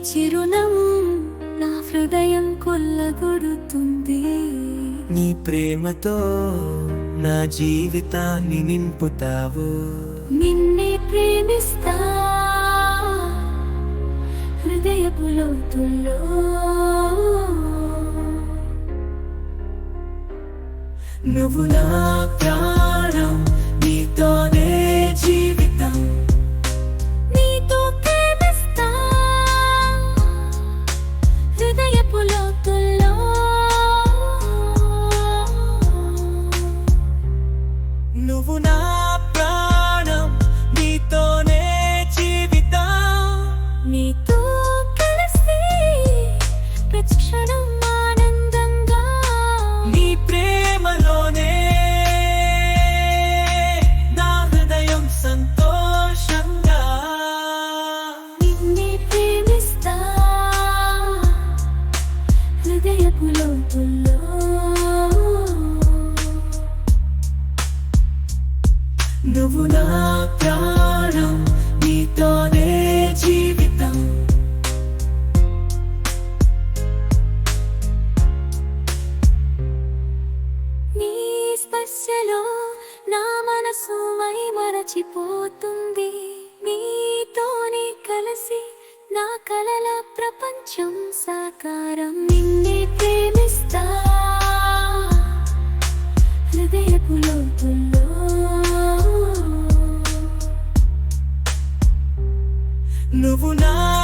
చిరునం నా హృదయం కొల్లగొడుతుంది. నీ ప్రేమతో నా జీవితాన్ని నింపుతావు. నిన్నే ప్రేమిస్తా. హృదయపు లోతుల్లో నువ్వు నా నువ్వు నా ప్రాణం నీతోనే జీవితం. నీతో కలిసి ప్రతి క్షణం ఆనందంగా నీ ప్రేమలోనే నా హృదయం సంతోషంగా. నిన్నే ప్రేమిస్తా హృదయపు లోతుల్లో. నువ్వు నా ప్రాణం నీతోనే జీవితం. నీ స్పర్శలో నా మనసు మై మరచిపోతుంది. నీతోనే కలిసి నా కలల ప్రపంచం సాకారం. నిన్నే ప్రేమ నువ్వు నా